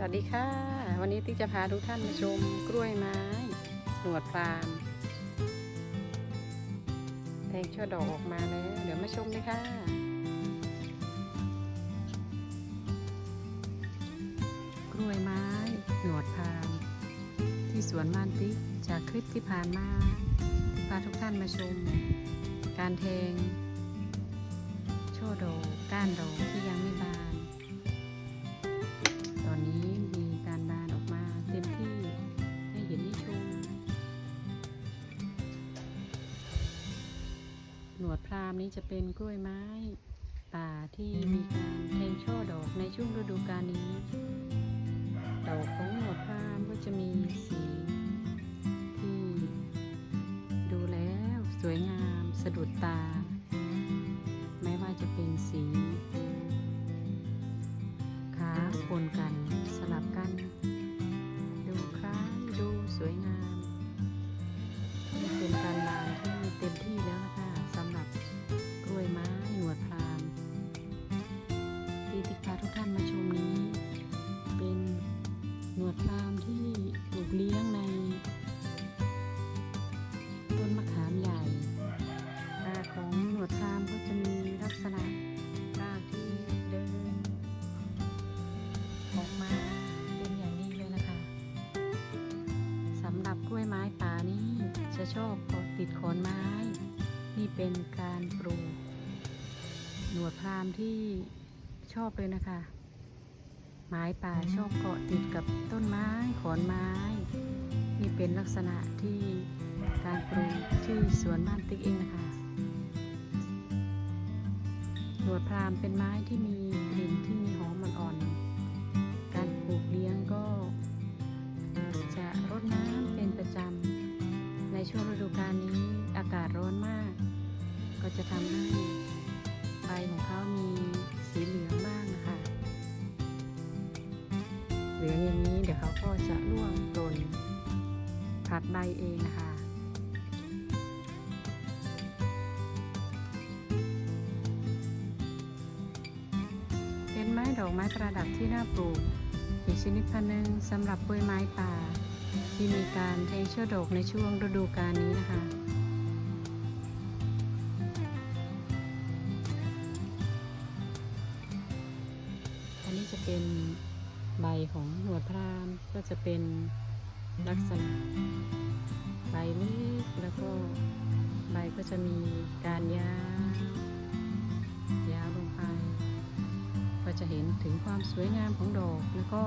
ที่ะ วันนี้ติ๊กจะพาทุกท่านมาชมกล้วยไม้ หนวดพรามแทงช่อดอกออกมาแล้ว เดี๋ยวมาชมเลยค่ะกล้วยไม้ หนวดพรามที่สวนมานติ๊กจากคลิปที่ผ่านมาพาทุกท่านมาชม การแทงช่อดอกก้านดอกที่ยังไม่บาน หนวดพรามนี้จะเป็นกล้วยไม้ป่าที่มีการแทงช่อดอกในช่วงฤดูกาลนี้ ดอกของหนวดพรามก็จะมีสีที่ ดูแล้วสวยงามสะดุดตา ไม่ว่าจะเป็นสี ขาปนกันสลับกัน จะชอบเกาะติดขอนไม้นี่เป็นการปลูกหนวดพรามที่ชอบเลยนะคะ ไม้ป่าชอบเกาะติดกับต้นไม้ขอนไม้ นี่เป็นลักษณะที่การปลูกที่สวนบ้านติ๊กเองนะคะหนวดพรามเป็นไม้ที่มีกลิ่นที่มีหอม นี้อากาศร้อนมาก ก็จะทำให้ใบของเขามีสีเหลืองบ้างนะคะเหลืองอย่างนี้เดี๋ยวเขาก็จะร่วงหล่นผัดใบเองนะคะเป็นไม้ดอกไม้ประดับที่น่าปลูกอีกชนิดพันหนึ่งสำหรับกล้วยไม้ป่าที่มีการแทงช่อดอกในช่วงฤดูกาลนี้ อันนี้จะเป็นใบของหนวดพรามก็จะเป็นลักษณะใบเล็กแล้วก็ใบก็จะมีการยาวยาวลงไปก็จะเห็นถึงความสวยงามของดอก แล้วก็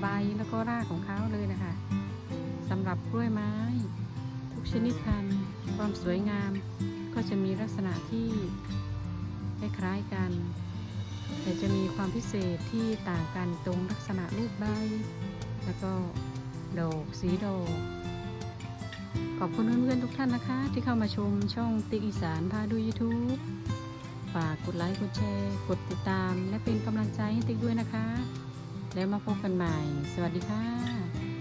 ใบแล้วก็รากของเขาเลยนะคะสำหรับกล้วยไม้ ทุกชนิดพันธุ์ความสวยงาม ก็จะมีลักษณะที่คล้ายๆกัน แต่จะมีความพิเศษที่ต่างกันตรงลักษณะรูปใบ แล้วก็ดอกสีดอก ขอบคุณเพื่อนๆทุกท่านนะคะ ที่เข้ามาชมช่องติ๊กอีสานพาดู YouTube ฝากกดไลค์กดแชร์กดติดตาม และเป็นกำลังใจให้ติ๊กด้วยนะคะ แล้วมาพบกันใหม่ สวัสดีค่ะ